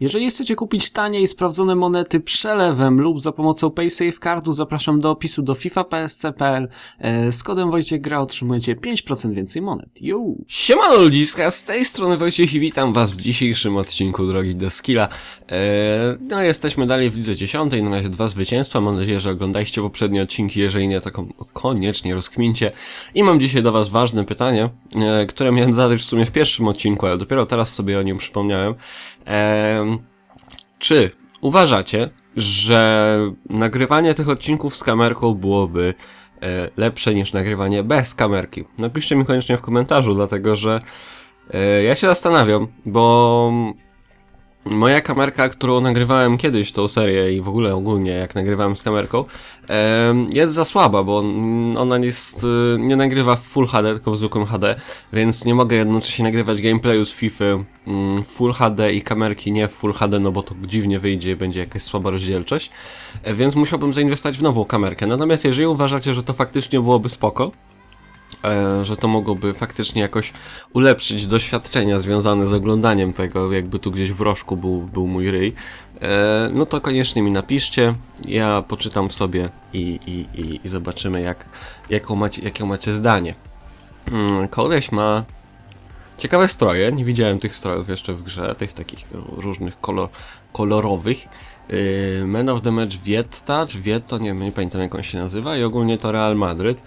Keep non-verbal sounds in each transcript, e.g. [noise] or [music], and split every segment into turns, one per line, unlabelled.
Jeżeli chcecie kupić tanie i sprawdzone monety przelewem lub za pomocą PaySafeCardu, zapraszam do opisu do FIFA.psc.pl. E, Z kodem Wojciech Gra otrzymujecie 5% więcej monet. Yo!
Siemano ludziska, z tej strony Wojciech i witam was w dzisiejszym odcinku Drogi do Skilla. Eee, no jesteśmy dalej w lidze 10, na razie dwa zwycięstwa, mam nadzieję, że oglądaliście poprzednie odcinki, jeżeli nie, to kon- koniecznie rozkmincie. I mam dzisiaj do was ważne pytanie, e, które miałem zadać w sumie w pierwszym odcinku, ale dopiero teraz sobie o nim przypomniałem. Eee, czy uważacie, że nagrywanie tych odcinków z kamerką byłoby e, lepsze niż nagrywanie bez kamerki? Napiszcie mi koniecznie w komentarzu, dlatego że e, ja się zastanawiam, bo moja kamerka, którą nagrywałem kiedyś tą serię i w ogóle ogólnie jak nagrywałem z kamerką, jest za słaba, bo mm, ona jest, y, nie nagrywa w Full HD, tylko w zwykłym HD, więc nie mogę jednocześnie nagrywać gameplayu z FIFA mm, w Full HD i kamerki nie w Full HD, no bo to dziwnie wyjdzie i będzie jakaś słaba rozdzielczość, e, więc musiałbym zainwestować w nową kamerkę. Natomiast jeżeli uważacie, że to faktycznie byłoby spoko, że to mogłoby faktycznie jakoś ulepszyć doświadczenia związane z oglądaniem tego, jakby tu gdzieś w rożku był, był mój ryj, e, no to koniecznie mi napiszcie, ja poczytam sobie i, i, i, i zobaczymy jak, jaką macie, jakie macie zdanie. Mm, koleś ma ciekawe stroje, nie widziałem tych strojów jeszcze w grze, tych takich różnych kolor, kolorowych. Yy, Man of the Match Vietta, czy Vietto, nie nie pamiętam jak on się nazywa i ogólnie to Real Madryt e,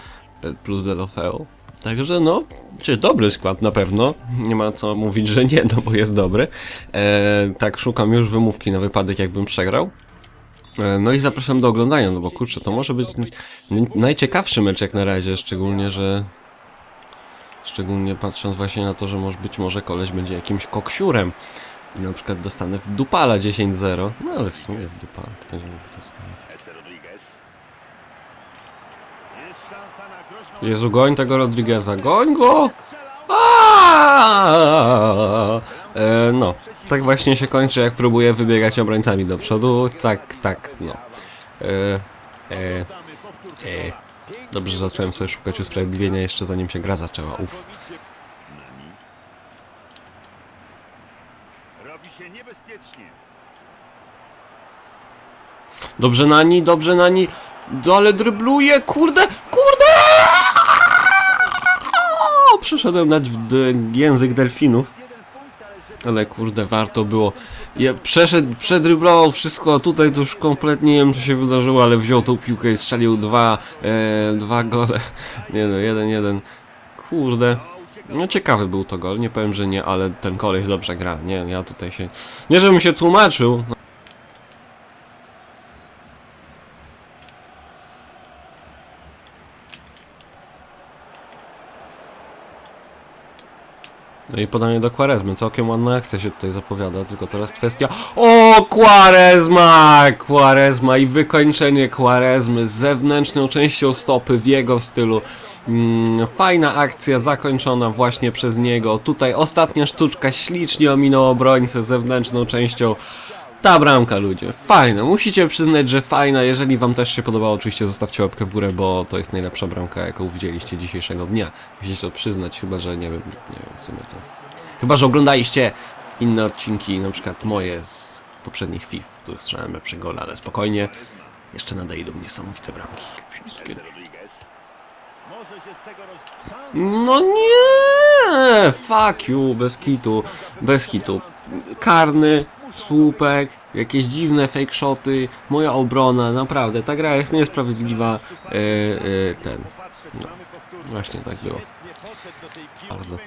plus Delofeo. Także no, czy dobry skład na pewno, nie ma co mówić, że nie, no bo jest dobry. E, tak, szukam już wymówki na wypadek jakbym przegrał. E, No i zapraszam do oglądania, no bo kurczę, to może być najciekawszy mecz jak na razie, szczególnie, że Szczególnie patrząc właśnie na to, że może być może koleś będzie jakimś koksiurem i na przykład dostanę w dupala 10-0. No ale w sumie jest dupala, kto nie lubi dostanę. Jezu, goń tego Rodrigueza, goń go! Aaaa! E, no, tak właśnie się kończy, jak próbuję wybiegać obrońcami do przodu. Tak, tak, no. E, e, e. Dobrze, że zacząłem sobie szukać usprawiedliwienia jeszcze zanim się gra zaczęła, uff.
Robi się niebezpiecznie.
Dobrze Nani, dobrze Ale drybluje, kurde, kurde! O, Przeszedłem na język delfinów. Ale kurde, warto było. Ja przeszedł, przedryblował wszystko, a tutaj to już kompletnie nie wiem co się wydarzyło, ale wziął tą piłkę i strzelił dwa, e, dwa gole. [laughs] Nie no, jeden, jeden. Kurde. No ciekawy był to gol, nie powiem, że nie, ale ten koleś dobrze gra. Nie, ja tutaj się... Nie żebym się tłumaczył, No i podanie do Quarezmy. Całkiem ładna akcja się tutaj zapowiada, tylko teraz kwestia... O, Quarezma! Quarezma i wykończenie Quarezmy z zewnętrzną częścią stopy w jego stylu. Mm, fajna akcja zakończona właśnie przez niego. Tutaj ostatnia sztuczka ślicznie ominął obrońcę zewnętrzną częścią. Ta bramka, ludzie, fajna. Musicie przyznać, że fajna. Jeżeli wam też się podobało, oczywiście zostawcie łapkę w górę, bo to jest najlepsza bramka, jaką widzieliście dzisiejszego dnia. Musicie to przyznać, chyba że nie wiem, nie wiem w sumie co. Chyba, że oglądaliście inne odcinki, na przykład moje z poprzednich FIF, których strzelałem lepsze gole, ale spokojnie. Jeszcze nadejdą niesamowite bramki. No nie! Fuck you, bez kitu, bez kitu. Karny, słupek, jakieś dziwne fake shoty, moja obrona, naprawdę, ta gra jest niesprawiedliwa. E, e, ten, no, właśnie tak było.
nie.
Bardzo.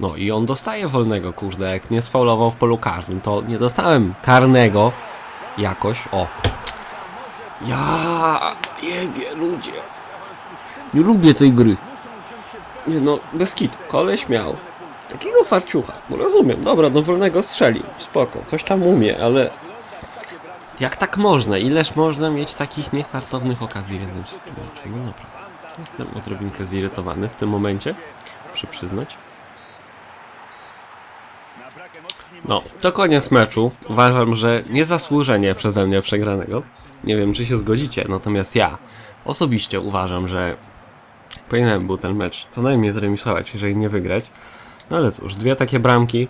No i on dostaje wolnego, kurde, jak mnie sfaulował w polu karnym, to nie dostałem karnego jakoś, o. Ja jebie, ludzie. Nie lubię tej gry. Nie no, bez kitu, koleś miał takiego farciucha, no rozumiem, dobra, do wolnego strzelił, spoko, coś tam umie, ale... Jak tak można? Ileż można mieć takich niefartownych okazji w jednym meczu? No naprawdę. Jestem odrobinkę zirytowany w tym momencie, muszę przyznać. No, to koniec meczu. Uważam, że niezasłużenie przeze mnie przegranego. Nie wiem, czy się zgodzicie, natomiast ja osobiście uważam, że powinienem był ten mecz co najmniej zremisować, jeżeli nie wygrać. No ale cóż, dwie takie bramki.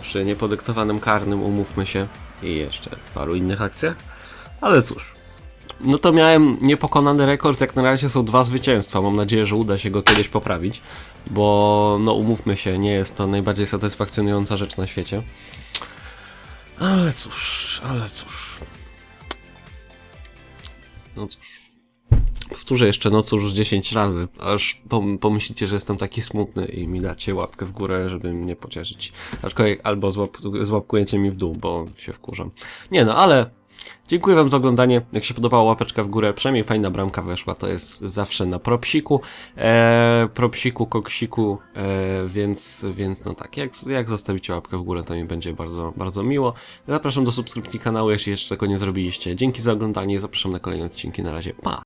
przy niepodyktowanym karnym, umówmy się, i jeszcze paru innych akcjach. Ale cóż, no to miałem niepokonany rekord, jak na razie są dwa zwycięstwa. Mam nadzieję, że uda się go kiedyś poprawić, bo no umówmy się, nie jest to najbardziej satysfakcjonująca rzecz na świecie. Ale cóż, ale cóż. No cóż. Powtórzę jeszcze no cóż już 10 razy, aż pom- pomyślicie, że jestem taki smutny i mi dacie łapkę w górę, żeby mnie pocieszyć. Aczkolwiek albo złap złapkujecie mi w dół, bo się wkurzam. Nie no, ale dziękuję wam za oglądanie. Jak się podobała łapeczka w górę, przynajmniej fajna bramka weszła, to jest zawsze na propsiku. E, propsiku, koksiku, e, więc, więc no tak, jak, jak zostawicie łapkę w górę, to mi będzie bardzo, bardzo miło. Zapraszam do subskrypcji kanału, jeśli jeszcze tego nie zrobiliście. Dzięki za oglądanie, zapraszam na kolejne odcinki. Na razie, pa!